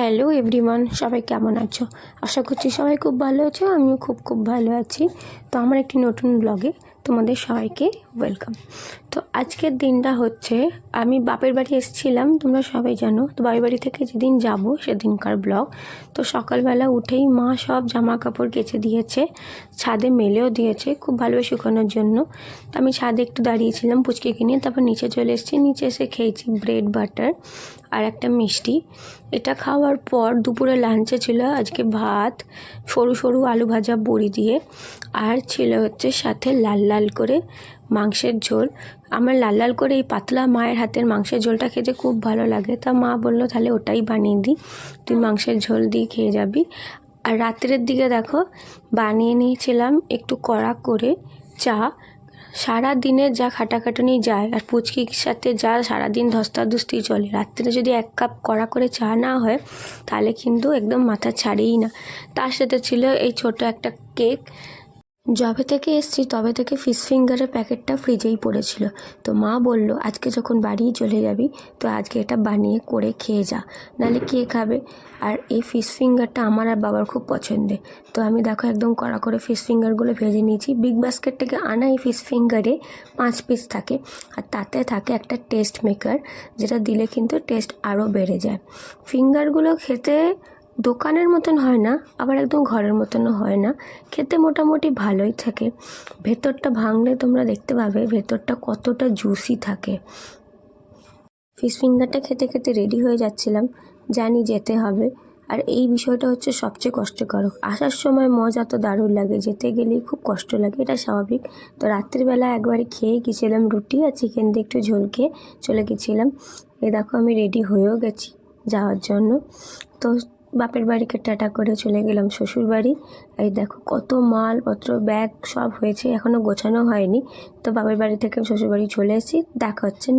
Hello everyone সবাই কেমন আছো? আশা করছি সবাই খুব ভালো আছো, আমিও খুব খুব ভালো আছি। তো আমার একটি নতুন ব্লগে তোমাদের সবাইকে ওয়েলকাম তো আজকের দিনটা হচ্ছে, আমি বাপের বাড়ি এসেছিলাম, তোমরা সবাই জানো। তো বাপের বাড়ি থেকে যেদিন যাব, সেদিনকার ব্লগ। তো সকালবেলা উঠেই মা সব জামা কাপড় কেচে দিয়েছে, ছাদে মেলেও দিয়েছে, খুব ভালোভাবে শুকানোর জন্য। তো আমি ছাদে একটু দাঁড়িয়েছিলাম পুচকে কিনে তারপর নিচে চলে এসেছি। নিচে এসে খেয়েছি ব্রেড বাটার আর একটা মিষ্টি। এটা খাওয়ার পর দুপুরে লাঞ্চে ছিল আজকে ভাত, সরু সরু আলু ভাজা বড়ি দিয়ে। আর ছিল হচ্ছে সাথে লাল লাল করে মাংসের ঝোল। আমার লাল লাল করে এই পাতলা মায়ের হাতের মাংসের ঝোলটা খেতে খুব ভালো লাগে। তা মা বলল, তাহলে ওটাই বানিয়ে দিই। তুই মাংসের ঝোল দিয়ে খেয়ে যাবি। আর রাত্রের দিকে দেখো, বানিয়ে নিয়েছিলাম একটু কড়া করে চা। সারা দিনে যা খাটাখাটুনি যায়, আর পুচকির সাথে যা সারাদিন ধস্তাধস্তি চলে। রাত্রে যদি এক কাপ কড়া করে চা না হয়, তাহলে কিন্তু একদম মাথা ছাড়েই না। তার সাথে ছিল এই ছোট একটা কেক। যবে থেকে এসছি, তবে থেকে ফিশ ফিঙ্গারের প্যাকেটটা ফ্রিজেই পড়েছিল। তো মা বলল, আজকে যখন বাড়ি চলে যাবি, তো আজকে এটা বানিয়ে করে খেয়ে যা। নাহলে কে খাবে? আর এই ফিশ ফিঙ্গারটা আমার আর বাবার খুব পছন্দের। তো আমি দেখো একদম কড়া করে ফিশ ফিঙ্গারগুলো ভেজে নিয়েছি। বিগ বাস্কেট থেকে আনা এই ফিশ ফিঙ্গারে পাঁচ পিস থাকে। আর তাতে থাকে একটা টেস্ট মেকার যেটা দিলে কিন্তু টেস্ট আরও বেড়ে যায়। ফিঙ্গারগুলো খেতে দোকানের মতন হয় না, আবার একদম ঘরের মতনও হয় না। খেতে মোটামুটি ভালোই থাকে। ভেতরটা ভাঙলে তোমরা দেখতে পাবে ভেতরটা কতটা জুসি থাকে। ফিশ ফিঙ্গারটা খেতে খেতে রেডি হয়ে যাচ্ছিলাম, জানি যেতে হবে। আর এই বিষয়টা হচ্ছে সবচেয়ে কষ্টকর। আসার সময় মজা তো দারুণ লাগে, যেতে গেলেই খুব কষ্ট লাগে, এটা স্বাভাবিক। তো রাত্রিবেলা একবারে খেয়ে গেছিলাম রুটি আর চিকেন দিয়ে একটু ঝোল খেয়ে চলে গেছিলাম। এ দেখো আমি রেডি হয়েও গেছি যাওয়ার জন্য। তো বাপের বাড়িকে টাটা করে চলে গেলাম শ্বশুর বাড়ি। এই দেখো কত মালপত্র, ব্যাগ সব হয়েছে এখনও গোছানো হয়নি। তো বাপের বাড়ি থেকে শ্বশুর বাড়ি চলে এসেছি, দেখা হচ্ছে